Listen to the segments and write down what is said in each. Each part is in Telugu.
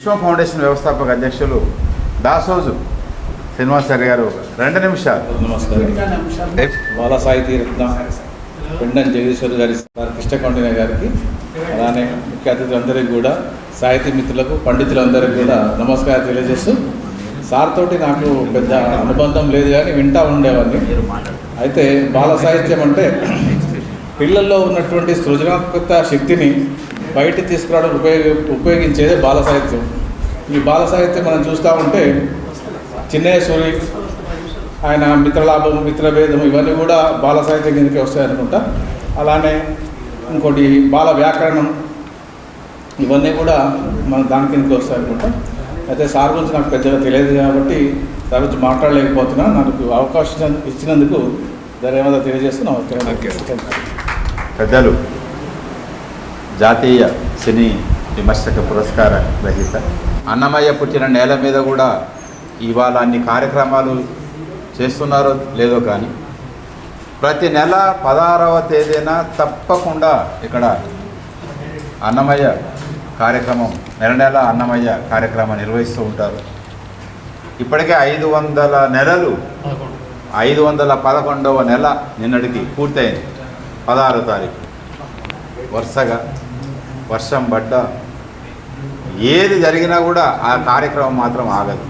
విశ్వ ఫౌండేషన్ వ్యవస్థాపక అధ్యక్షులు దాసోజు శ్రీనివాసారి గారు. రెండు నిమిషాలు. నమస్కారం. బాల సాహితీ రత్న పెండన్ జగదీశ్వర్ గారి సార్ కృష్ణకొండయ్య గారికి అలానే ముఖ్య అతిథులందరికీ కూడా సాహితీ మిత్రులకు పండితులందరికీ కూడా నమస్కారం తెలియజేస్తూ సార్ తోటి నాకు పెద్ద అనుబంధం లేదు కానీ వింటా ఉండేవాడిని. అయితే బాల సాహిత్యం అంటే పిల్లల్లో ఉన్నటువంటి సృజనాత్మక శక్తిని బయట తీసుకురావడం ఉపయోగ ఉపయోగించేదే బాల సాహిత్యం ఈ బాల సాహిత్యం మనం చూస్తూ ఉంటే చిన్నయ్య సూరి ఆయన మిత్రలాభం మిత్రభేదం ఇవన్నీ కూడా బాల సాహిత్యం కిందకి వస్తాయనుకుంటా. అలానే ఇంకోటి బాల వ్యాకరణం ఇవన్నీ కూడా మన దాని కిందకి వస్తాయనుకుంటా. అయితే సార్ గురించి నాకు పెద్దగా తెలియదు కాబట్టి దాని గురించి మాట్లాడలేకపోతున్నా నాకు అవకాశం ఇచ్చినందుకు ధన్యవాదాలు తెలియజేస్తున్నాను పెద్దలు జాతీయ సినీ విమర్శక పురస్కార గ్రహీత అన్నమయ్య పుట్టిన నేల మీద కూడా ఇవాళ అన్ని కార్యక్రమాలు చేస్తున్నారో లేదో కానీ ప్రతి నెల పదహారవ తేదీన తప్పకుండా ఇక్కడ అన్నమయ్య కార్యక్రమం నెల నెల అన్నమయ్య కార్యక్రమం నిర్వహిస్తూ ఉంటారు. ఇప్పటికే ఐదు వందల నెలలు ఐదు వందల పదకొండవ నెల నిన్నటికి పూర్తయింది. పదహారో తారీఖు. వరుసగా వర్షం పడ్డ ఏది జరిగినా కూడా ఆ కార్యక్రమం మాత్రం ఆగదు.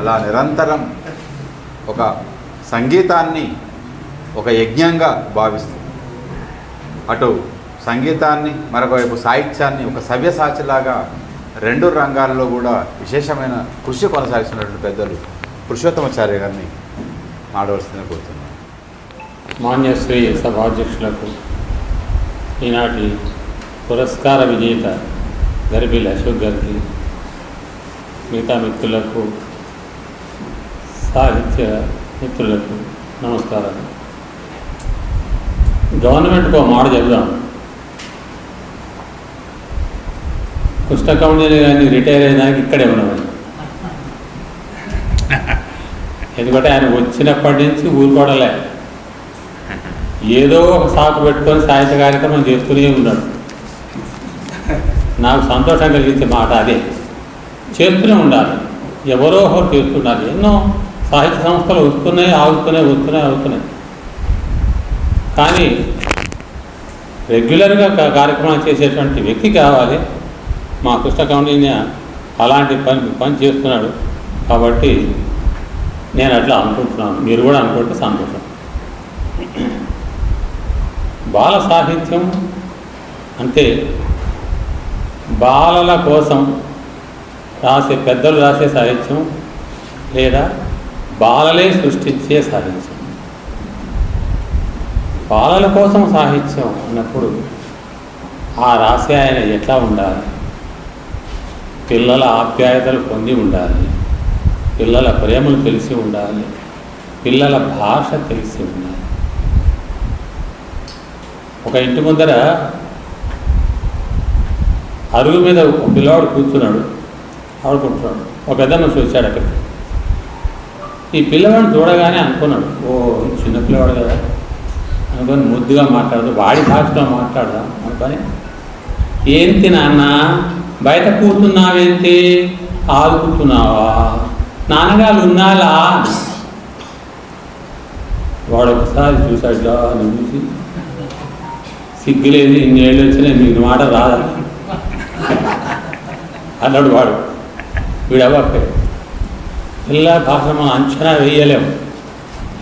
అలా నిరంతరం ఒక సంగీతాన్ని ఒక యజ్ఞంగా భావిస్తుంది అటు సంగీతాన్ని మరొకవైపు సాహిత్యాన్ని ఒక సవ్యసాచిలాగా రెండు రంగాల్లో కూడా విశేషమైన కృషి కొనసాగిస్తున్నటువంటి పెద్దలు పురుషోత్తమాచార్య గారిని మాడవలసిందని కోరుతున్నాను. మాన్యశ్రీ సభాధ్యక్షులకు ఈనాటి పురస్కార విజేత గరిబిల్ అశోక్ గారికి మిగతా మిత్రులకు సాహిత్య మిత్రులకు నమస్కారాలు. గవర్నమెంట్కు ఒక మాట చెబుదాం కృష్ణకౌండలి గారిని రిటైర్ అయినాక ఇక్కడే ఉన్నామని ఎందుకంటే ఆయన వచ్చినప్పటి నుంచి ఊరుకోవడలే. ఏదో ఒక సాకు పెట్టుకొని సాహిత్య కార్యక్రమం చేస్తూనే ఉన్నాడు. నాకు సంతోషం కలిగించే మాట అదే. చేస్తూనే ఉండాలి. ఎవరో ఒకరు చేస్తుండాలి ఎన్నో సాహిత్య సంస్థలు వస్తున్నాయి ఆగుతున్నాయి వస్తున్నాయి ఆగుతున్నాయి. కానీ రెగ్యులర్గా కార్యక్రమాలు చేసేటువంటి వ్యక్తి కావాలి. మా కృష్ణ కౌండిన్య అలాంటి పని పని చేస్తున్నాడు. కాబట్టి నేను అట్లా అనుకుంటున్నాను. మీరు కూడా అనుకుంటే సంతోషం. బాల సాహిత్యం అంటే బాలల కోసం రాసే పెద్దలు రాసే సాహిత్యం లేదా బాలలే సృష్టించే సాహిత్యం. బాలల కోసం సాహిత్యం అన్నప్పుడు ఆ రాసే ఆయన ఎట్లా ఉండాలి? పిల్లల ఆప్యాయతలు పొంది ఉండాలి. పిల్లల ప్రేమలు తెలిసి ఉండాలి. పిల్లల భాష తెలిసి ఉండాలి. ఒక ఇంటి ముందర అరుగు మీద ఒక పిల్లవాడు కూర్చున్నాడు. ఆడుకుంటున్నాడు. ఒక పెద్ద మనిషి వచ్చాడు అక్కడికి. ఈ పిల్లవాడిని చూడగానే అనుకున్నాడు ఓ చిన్న పిల్లవాడు కదా. అనుకొని ముద్దుగా మాట్లాడదు వాడి భాషలో మాట్లాడదాం అనుకొని ఏంటి నాన్న బయట కూర్చున్నావేంటి? ఆడుకుంటున్నావా నాన్నగారు ఉన్నాలా వాడు ఒకసారి చూశాడు చూసి సిగ్గులేదు ఇన్నేళ్ళు వచ్చినా మీకు మాట రాదా? అన్నాడు వాడు. వీడవ్వకే పిల్ల భాష మనం అంచనా వేయలేము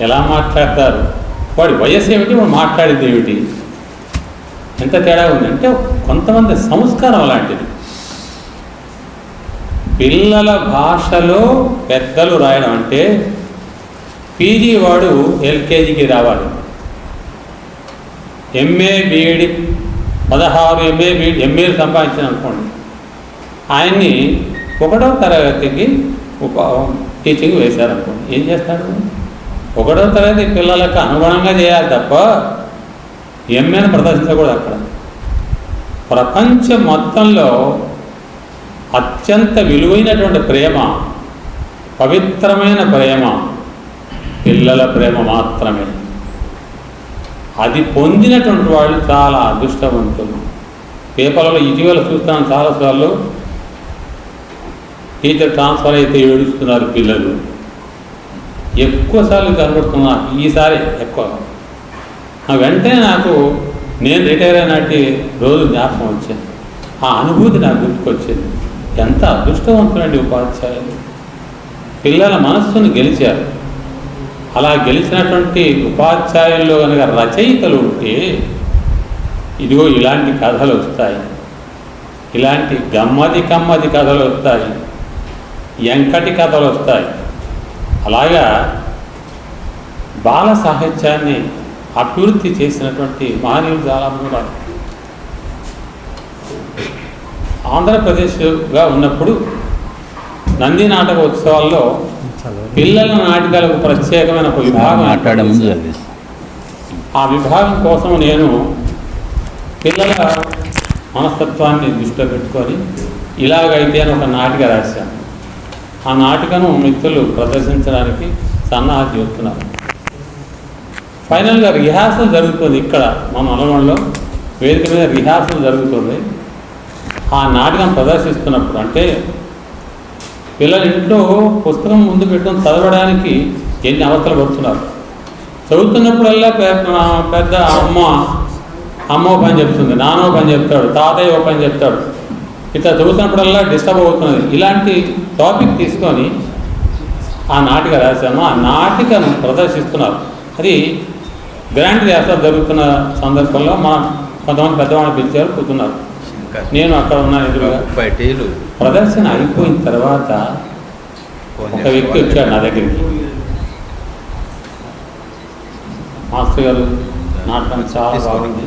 ఎలా మాట్లాడతారు? వాడి వయస్సు ఏమిటి? వాడు మాట్లాడింది ఏమిటి? ఎంత తేడా ఉంది? అంటే కొంతమంది సంస్కారం అలాంటిది పిల్లల భాషలో పెద్దలు రాయడం అంటే పీజీ వాడు ఎల్కేజీకి రావాలి. ఎంఏ బీఈడి పదహారు ఎంఏ బీఈడి ఎంఏలు సంపాదించిన అనుకోండి. ఆయన్ని ఒకటో తరగతికి ఉప టీచింగ్ వేశారనుకోండి. ఏం చేస్తాడు? ఒకటో తరగతి పిల్లలకు అనుగుణంగా చేయాలి తప్ప ఎంఏను ప్రదర్శించకూడదు అక్కడ. ప్రపంచం మొత్తంలో అత్యంత విలువైనటువంటి ప్రేమ పవిత్రమైన ప్రేమ పిల్లల ప్రేమ మాత్రమే. అది పొందినటువంటి వాళ్ళు చాలా అదృష్టవంతులు. పేపర్లలో ఇటీవల చూస్తాను చాలాసార్లు టీచర్ ట్రాన్స్ఫర్ అయితే ఏడుస్తున్నారు పిల్లలు. ఎక్కువసార్లు కనబడుతున్నా ఈసారి ఎక్కువ. వెంటనే నాకు నేను రిటైర్ అయినట్టు రోజు జ్ఞాపకం వచ్చింది. ఆ అనుభూతి నాకు గుర్తుకొచ్చింది. ఎంత అదృష్టవంతులండి ఉపాధ్యాయులు. పిల్లల మనస్సును గెలిచారు. అలా గెలిచినటువంటి ఉపాధ్యాయుల్లో కనుక రచయితలు ఉంటే ఇదిగో ఇలాంటి కథలు వస్తాయి. ఇలాంటి గమ్మది కమ్మది కథలు వస్తాయి. ఎంకటి కథలు వస్తాయి. అలాగా బాల సాహిత్యాన్ని అభివృద్ధి చేసినటువంటి మహనీయులు చాలామంది ఆంధ్రప్రదేశ్గా ఉన్నప్పుడు నంది నాటక ఉత్సవాల్లో పిల్లల నాటకాలకు ప్రత్యేకమైన ఒక విభాగం. మాట్లాడే ముందు ఆ విభాగం కోసం నేను పిల్లల మనస్తత్వాన్ని దృష్టిలో పెట్టుకొని ఇలాగైతే అని ఒక నాటిక రాశాను. ఆ నాటికను మిత్రులు ప్రదర్శించడానికి సన్నాహం చేస్తున్నారు. ఫైనల్గా రిహార్సల్ జరుగుతుంది ఇక్కడ మన నల్గొండలో వేదిక మీద రిహార్సల్ జరుగుతుంది. ఆ నాటకం ప్రదర్శిస్తున్నప్పుడు అంటే పిల్లలు ఇంట్లో పుస్తకం ముందు పెట్టుకొని చదవడానికి ఎన్ని అవస్థలు పడుతున్నారు? చదువుతున్నప్పుడల్లా పె- పెద్ద అమ్మ అమ్మ పని చెప్తుంది నానో పని చెప్తాడు తాతయ్య ఓ పని చెప్తాడు. ఇట్లా చదువుతున్నప్పుడల్లా డిస్టర్బ్ అవుతున్నది. ఇలాంటి టాపిక్ తీసుకొని ఆ నాటిక రాశాము. ఆ నాటికను ప్రదర్శిస్తున్నారు. అది గ్రాండ్ రిహార్సల్ జరుగుతున్న సందర్భంలో మా కొంతమంది పెద్దవాళ్ళు పిలిచారు కూర్చున్నారు నేను అక్కడ ఉన్న ఎదురుగా. ప్రదర్శన అయిపోయిన తర్వాత ఒక వ్యక్తి వచ్చాడు నా దగ్గరికి. మాస్టర్ గారు నాటకం చాలా బాగుంది.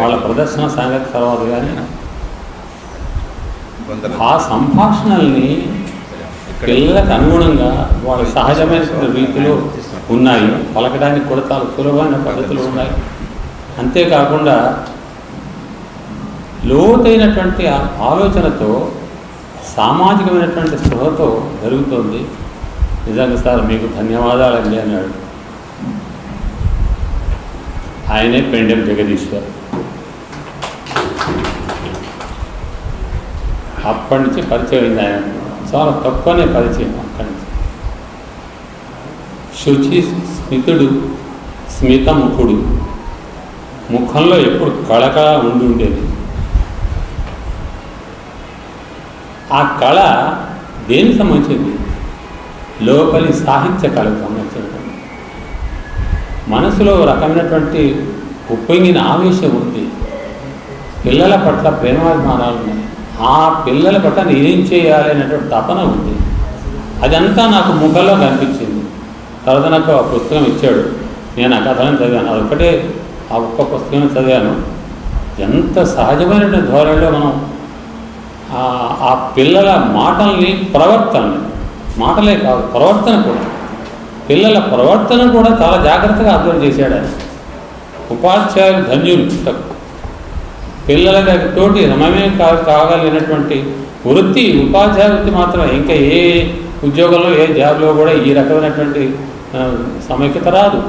వాళ్ళ ప్రదర్శన సంగతి తర్వాత కానీ ఆ సంభాషణల్ని పిల్లలకు అనుగుణంగా వాళ్ళ సహజమైన రీతిలో ఉన్నాయి. పలకడానికి కూడా చాలా సులభమైన పద్ధతులు ఉన్నాయి. అంతేకాకుండా లోతైనటువంటి ఆలోచనతో సామాజికమైనటువంటి స్పృహతో జరుగుతోంది. నిజంగా సార్ మీకు ధన్యవాదాలండి అన్నాడు. ఆయనే పెండెం జగదీశ్వర్ అప్పటి నుంచి పరిచయం అయింది ఆయన. చాలా తక్కువనే పరిచయం అక్కడి నుంచి. శుచి స్మితుడు స్మితముఖుడు. ముఖంలో ఎప్పుడు కళకళ ఉండి ఉండేది. ఆ కళ దేనికి సంబంధించింది? లోపలి సాహిత్య కళకు సంబంధించినటువంటి మనసులో రకమైనటువంటి ఉప్పొంగిన ఆవేశం ఉంది. పిల్లల పట్ల ప్రేమాభిమానాలు ఉన్నాయి. ఆ పిల్లల పట్ల నేనేం చేయాలి అనేటువంటి తపన ఉంది. అదంతా నాకు ముఖంలో కనిపించింది. తర్వాత నాకు ఆ పుస్తకం ఇచ్చాడు. నేను ఆ కథలను చదివాను. అదొక్కటే ఆ ఒక్క పుస్తకం చదివాను. ఎంత సహజమైనటువంటి ధోరణిలో మనం ఆ- పిల్లల మాటల్ని ప్రవర్తన మాటలే కాదు ప్రవర్తన కూడా. పిల్లల ప్రవర్తన కూడా చాలా జాగ్రత్తగా అబ్జర్వ్ చేశాడు ఆయన. ఉపాధ్యాయులు ధన్యులు పిల్లల దగ్గర తోటి రమమే కాగలిగినటువంటి వృత్తి ఉపాధ్యాయ వృత్తి మాత్రమే. ఇంకా ఏ ఉద్యోగంలో ఏ జాబ్లో కూడా ఈ రకమైనటువంటి సమైక్యత రాదు.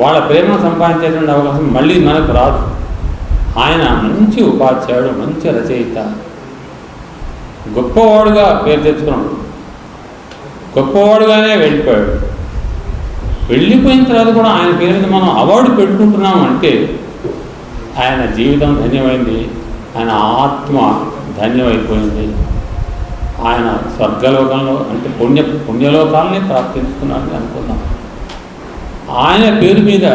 వాళ్ళ ప్రేమను సంపాదించేటువంటి అవకాశం మళ్ళీ మనకు రాదు. ఆయన మంచి ఉపాధ్యాయుడు మంచి రచయిత. గొప్పవాడుగా పేరు తెచ్చుకున్నాడు. గొప్పవాడుగానే వెళ్ళిపోయాడు. వెళ్ళిపోయిన తర్వాత కూడా ఆయన పేరు మీద మనం అవార్డు పెట్టుకుంటున్నాం అంటే ఆయన జీవితం ధన్యమైంది. ఆయన ఆత్మ ధన్యమైపోయింది. ఆయన స్వర్గలోకంలో అంటే పుణ్య పుణ్యలోకాలని ప్రాప్తించుకున్నాడని అనుకున్నాం ఆయన పేరు మీద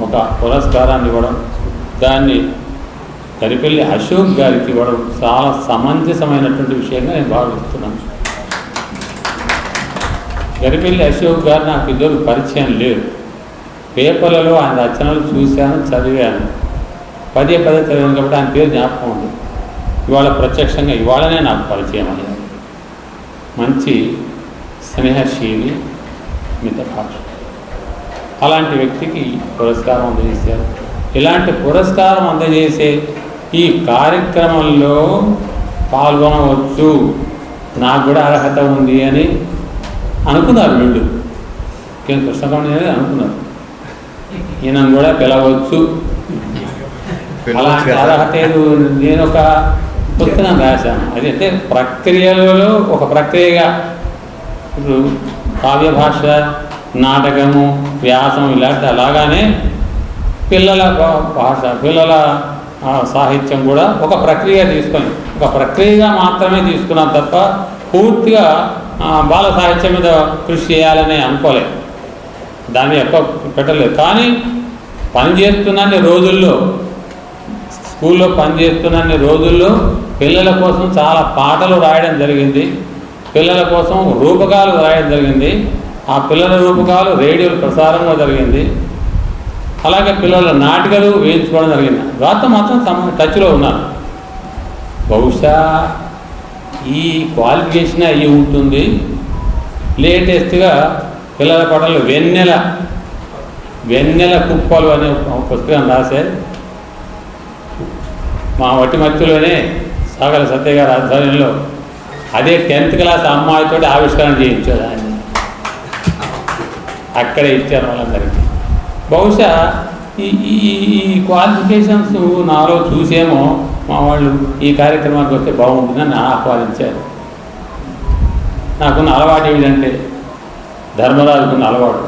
ఒక పురస్కారాన్ని ఇవ్వడం దాన్ని కరిపెల్లి అశోక్ గారికి ఇవ్వడం చాలా సమంజసమైనటువంటి విషయంగా నేను భావిస్తున్నాను. గరిపెల్లి అశోక్ గారు నాకు ఇద్దరు పరిచయం లేదు పేపర్లలో ఆయన రచనలు చూశాను చదివాను. పదే పదే చదివాను కాబట్టి ఆయన పేరు జ్ఞాపకం ఉంది. ఇవాళ ప్రత్యక్షంగా ఇవాళనే నాకు పరిచయం అయ్యారు. మంచి స్నేహశీలి మిత భాష అలాంటి వ్యక్తికి పురస్కారం అందజేశారు. ఇలాంటి పురస్కారం అందజేసే ఈ కార్యక్రమంలో పాల్గొనవచ్చు. నాకు కూడా అర్హత ఉంది అని అనుకున్నారు వీళ్ళు. కే కృష్ణకమణి అనేది అనుకున్నారు. ఈయనను కూడా పిలవచ్చు. అలాంటి అర్హత ఏదో నేను ఒక పుస్తకం రాశాను. అది అంటే ప్రక్రియలలో ఒక ప్రక్రియగా. ఇప్పుడు కావ్య భాష నాటకము వ్యాసం ఇలాంటి అలాగానే పిల్లల భాష పిల్లల సాహిత్యం కూడా ఒక ప్రక్రియ తీసుకొని ఒక ప్రక్రియగా మాత్రమే తీసుకున్నాం తప్ప పూర్తిగా బాల సాహిత్యం మీద కృషి చేయాలని అనుకోలేదు. దాన్ని ఎక్కువ పెట్టలేదు. కానీ పని రోజుల్లో స్కూల్లో పనిచేస్తున్నన్ని రోజుల్లో పిల్లల కోసం చాలా పాటలు రాయడం జరిగింది. పిల్లల కోసం రూపకాలు రాయడం జరిగింది. ఆ పిల్లల రూపకాలు రేడియోలు ప్రసారంగా జరిగింది. అలాగే పిల్లల నాటికలు వేయించుకోవడం జరిగింది. వాటితో మాత్రం సమ టచ్లో ఉన్నారు. బహుశా ఈ క్వాలిఫికేషన్ అయ్యి ఉంటుంది. లేటెస్ట్గా పిల్లల పాటలు వెన్నెల వెన్నెల కుప్పలు అనే పుస్తకం రాసే మా వట్టి మత్తులోనే సాగర సత్య గారి ఆధ్వర్యంలో అదే టెన్త్ క్లాస్ అమ్మాయితో ఆవిష్కరణ చేయించారు ఆయన. అక్కడే ఇచ్చారు వాళ్ళందరికీ. బహుశా ఈ ఈ ఈ క్వాలిఫికేషన్స్ నాలో చూసేమో మా వాళ్ళు ఈ కార్యక్రమానికి వస్తే బాగుంటుందని ఆహ్వానించారు. నాకున్న అలవాటు ఏమిటంటే ధర్మరాజుకున్న అలవాటు.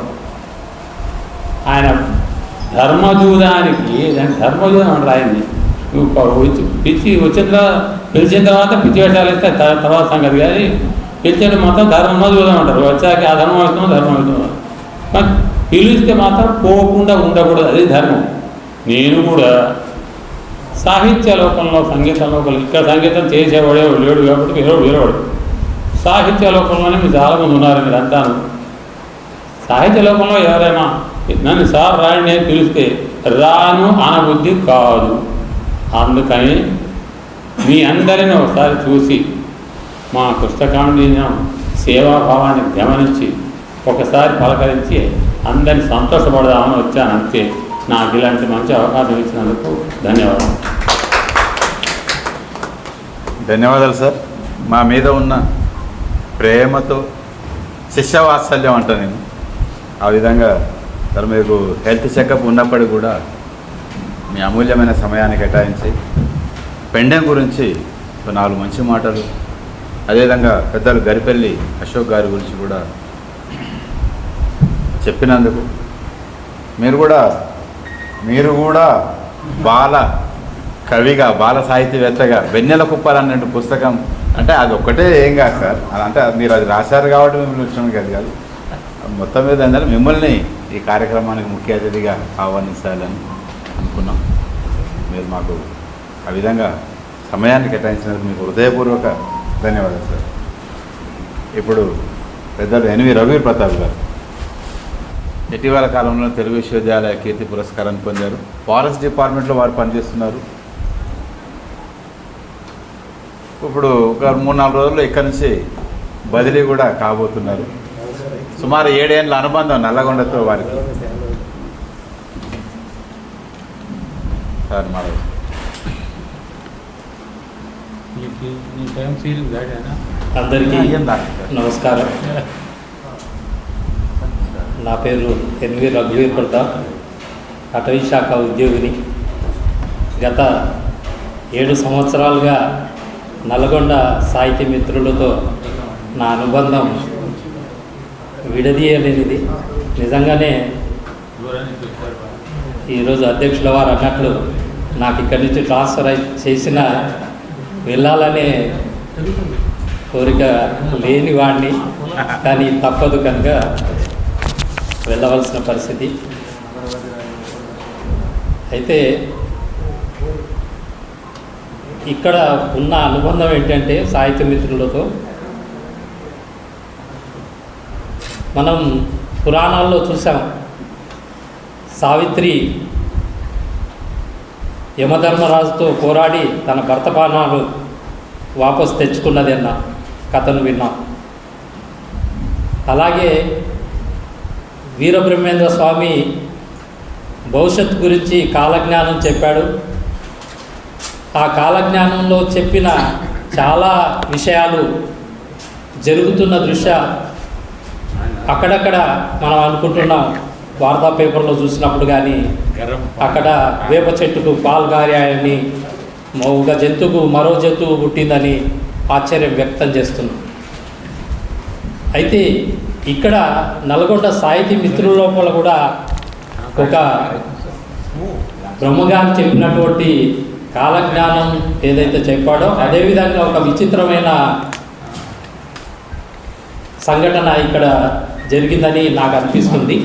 ఆయన ధర్మజూదానికి ధర్మజూదం అంటారు ఆయన్ని. వచ్చి పిచ్చి వచ్చిన తర్వాత పిలిచిన తర్వాత పిచ్చి వేషాలు ఇస్తే తర్వాత సంగతి. కానీ పిలిచిన మొత్తం ధర్మజూదం అంటారు. వచ్చాక ఆ ధర్మం అవుతుందో ధర్మం అవుతుందో పిలిస్తే మాత్రం పోకుండా ఉండకూడదు అది ధర్మం. నేను కూడా సాహిత్య లోకంలో సంగీత లోకంలో ఇక్కడ సంగీతం చేసేవాడే లేడు కాబట్టి వేరే వేరేవాడు సాహిత్య లోకంలోనే మీరు చాలామంది ఉన్నారు మీరు అంటాను. సాహిత్య లోకంలో ఎవరైనా నన్ను సార్ రాయండి అని పిలిస్తే రాను అనబుద్ధి కాదు. అందుకని మీ అందరిని ఒకసారి చూసి మా పుస్తకాన్ని సేవాభావాన్ని గమనించి ఒకసారి పలకరించి అందరిని సంతోషపడదామని వచ్చాను అంతే. నాకు ఇలాంటి మంచి అవకాశం ఇచ్చినందుకు ధన్యవాదాలు. ధన్యవాదాలు సార్. మా మీద ఉన్న ప్రేమతో శిష్యవాత్సల్యం అంట నేను. ఆ విధంగా సార్ మీకు హెల్త్ చెకప్ ఉన్నప్పటికీ కూడా మీ అమూల్యమైన సమయాన్ని కేటాయించి పెండెం గురించి నాలుగు మంచి మాటలు అదేవిధంగా పెద్దలు గరిపెల్లి అశోక్ గారి గురించి కూడా చెప్పినందుకు. మీరు కూడా మీరు కూడా బాల కవిగా బాల సాహిత్యవేత్తగా వెన్నెల కుప్పలు అన్నట్టు పుస్తకం. అంటే అది ఒక్కటే ఏం కాదు సార్. అది అంటే మీరు అది రాశారు కాబట్టి మిమ్మల్ని వచ్చిన కాదు కాదు. మొత్తం మీద ఏంటంటే మిమ్మల్ని ఈ కార్యక్రమానికి ముఖ్య అతిథిగా ఆహ్వానించాలని అనుకున్నాం. మీరు మాకు ఆ విధంగా సమయాన్ని కేటాయించినందుకు మీకు హృదయపూర్వక ధన్యవాదాలు సార్. ఇప్పుడు పెద్దలు ఎన్వి రవి ప్రతాప్ గారు. ఇటీవల కాలంలో తెలుగు విశ్వవిద్యాలయ కీర్తి పురస్కారాన్ని పొందారు. ఫారెస్ట్ డిపార్ట్మెంట్లో వారు పనిచేస్తున్నారు. ఇప్పుడు ఒక మూడు నాలుగు రోజుల్లో ఇక్కడి నుంచి బదిలీ కూడా కాబోతున్నారు. సుమారు ఏడేళ్ళ అనుబంధం నల్లగొండతో వారికి. సార్ అందరికీ నమస్కారం. నా పేరు ఎన్వి రఘువీర్ ప్రతాప్ అటవీ శాఖ ఉద్యోగిని. గత ఏడు సంవత్సరాలుగా నల్గొండ సాహిత్య మిత్రులతో నా అనుబంధం విడదీయలేనిది. నిజంగానే ఈరోజు అధ్యక్షుల వారు అన్నట్లు నాకు ఇక్కడి నుంచి ట్రాన్స్ఫర్ అయి చేసిన వెళ్ళాలనే కోరిక లేని వాడిని కానీ తప్పదు కనుక వెళ్ళవలసిన పరిస్థితి. అయితే ఇక్కడ ఉన్న అనుబంధం ఏంటంటే సాహిత్య మిత్రులతో మనం పురాణాల్లో చూసాం. సావిత్రి యమధర్మరాజుతో పోరాడి తన భర్త ప్రాణాలు వాపసు తెచ్చుకున్నది అన్న కథను విన్నాం. అలాగే వీరబ్రహ్మేంద్ర స్వామి భవిష్యత్ గురించి కాలజ్ఞానం చెప్పాడు. ఆ కాలజ్ఞానంలో చెప్పిన చాలా విషయాలు జరుగుతున్న దృశ్య అక్కడక్కడ మనం అనుకుంటున్నాం. వార్తా పేపర్లో చూసినప్పుడు కానీ అక్కడ వేప చెట్టుకు పాలు గారాయని ఒక జంతువుకు మరో జంతువు పుట్టిందని ఆశ్చర్యం వ్యక్తం చేస్తున్నాం. అయితే ఇక్కడ నల్గొండ సాహితీ మిత్రుల లోపల కూడా ఒక బ్రహ్మగారు చెప్పినటువంటి కాలజ్ఞానం ఏదైతే చెప్పాడో అదేవిధంగా ఒక విచిత్రమైన సంఘటన ఇక్కడ జరిగిందని నాకు అనిపిస్తుంది.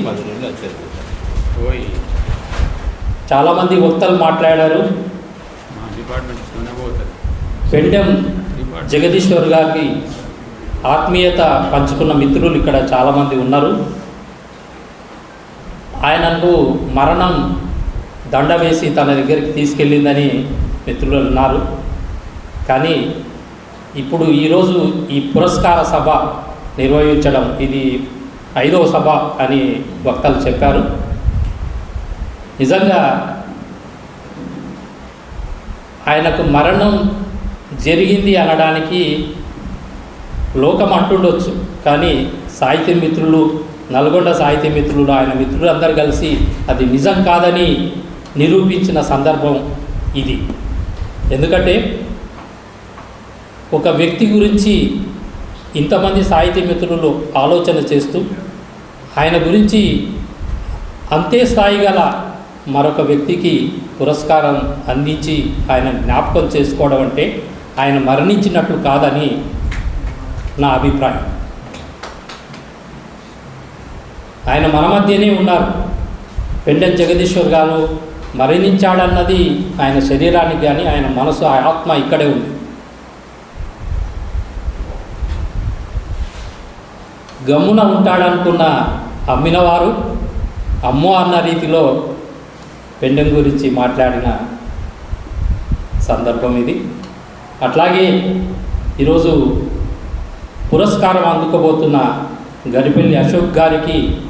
చాలామంది వక్తలు మాట్లాడారు. పెండెం జగదీశ్వర్ గారికి ఆత్మీయత పంచుకున్న మిత్రులు ఇక్కడ చాలామంది ఉన్నారు. ఆయనకు మరణం దండ వేసి తన దగ్గరికి తీసుకెళ్ళిందని మిత్రులు అన్నారు కానీ ఇప్పుడు ఈరోజు ఈ పురస్కార సభ నిర్వహించడం ఇది ఐదవ సభ అని వక్తలు చెప్పారు. నిజంగా ఆయనకు మరణం జరిగింది అనడానికి లోకం అంటుండొచ్చు. కానీ సాహిత్య మిత్రులు నల్గొండ సాహిత్య మిత్రులు ఆయన మిత్రులు అందరు కలిసి అది నిజం కాదని నిరూపించిన సందర్భం ఇది. ఎందుకంటే ఒక వ్యక్తి గురించి ఇంతమంది సాహిత్య మిత్రులు ఆలోచన చేస్తూ ఆయన గురించి అంతే స్థాయి గల మరొక వ్యక్తికి పురస్కారం అందించి ఆయన జ్ఞాపకం చేసుకోవడం అంటే ఆయన మరణించినట్లు కాదని నా అభిప్రాయం. ఆయన మన మధ్యనే ఉన్నారు. పెండెం జగదీశ్వర్ గారు మరణించాడన్నది ఆయన శరీరానికి కానీ ఆయన మనసు ఆ ఆత్మ ఇక్కడే ఉంది. గమ్మున ఉంటాడనుకున్న అమ్మినవారు అమ్మో అన్న రీతిలో పెండెం గురించి మాట్లాడిన సందర్భం ఇది. అట్లాగే ఈరోజు పురస్కారం అందుకోబోతున్న గరిపెల్లి అశోక్ గారికి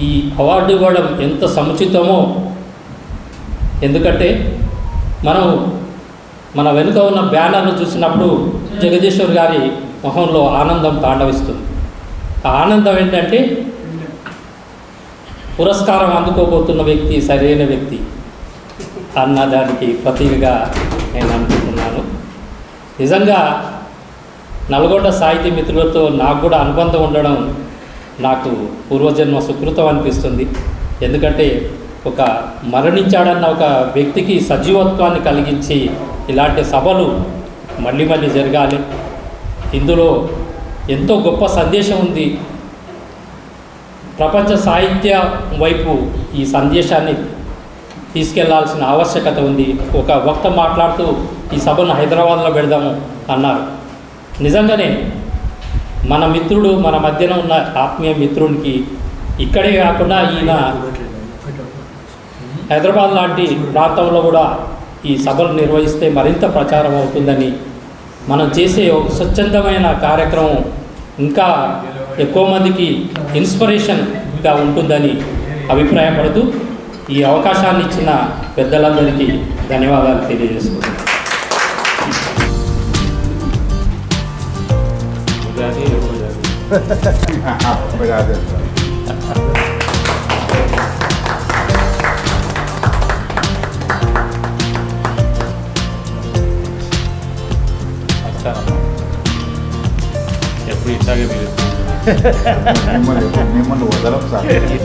ఈ అవార్డు ఇవ్వడం ఎంత సముచితమో ఎందుకంటే మనం మన వెనుక ఉన్న బ్యానర్ను చూసినప్పుడు జగదీశ్వర్ గారి మొహంలో ఆనందం తాండవిస్తుంది. ఆ ఆనందం ఏంటంటే పురస్కారం అందుకోబోతున్న వ్యక్తి సరైన వ్యక్తి. అన్న దానికి ప్రతీకగా నేను అనుకుంటున్నాను. నిజంగా నల్గొండ సాహితీ మిత్రులతో నాకు కూడా అనుబంధం ఉండడం నాకు పూర్వజన్మ సుకృతం అనిపిస్తుంది. ఎందుకంటే ఒక మరణించాడన్న ఒక వ్యక్తికి సజీవత్వాన్ని కలిగించి ఇలాంటి సభలు మళ్ళీ మళ్ళీ జరగాలి. ఇందులో ఎంతో గొప్ప సందేశం ఉంది. ప్రపంచ సాహిత్య వైపు ఈ సందేశాన్ని తీసుకెళ్ళాల్సిన ఆవశ్యకత ఉంది. ఒక వక్త మాట్లాడుతూ ఈ సభను హైదరాబాద్లో పెడదాము అన్నారు. నిజంగానే మన మిత్రుడు మన మధ్యన ఉన్న ఆత్మీయ మిత్రునికి ఇక్కడే కాకుండా ఈయన హైదరాబాద్ లాంటి ప్రాంతంలో కూడా ఈ సభలు నిర్వహిస్తే మరింత ప్రచారం అవుతుందని మనం చేసే ఒక స్వచ్ఛందమైన కార్యక్రమం ఇంకా ఎక్కువ మందికి ఇన్స్పిరేషన్గా ఉంటుందని అభిప్రాయపడుతూ ఈ అవకాశాన్ని ఇచ్చిన పెద్దలందరికీ ధన్యవాదాలు తెలియజేసుకుంటున్నాను. ఎప్పుడు ఇట్లాగే మీరు మిమ్మల్ని మిమ్మల్ని వదలం సార్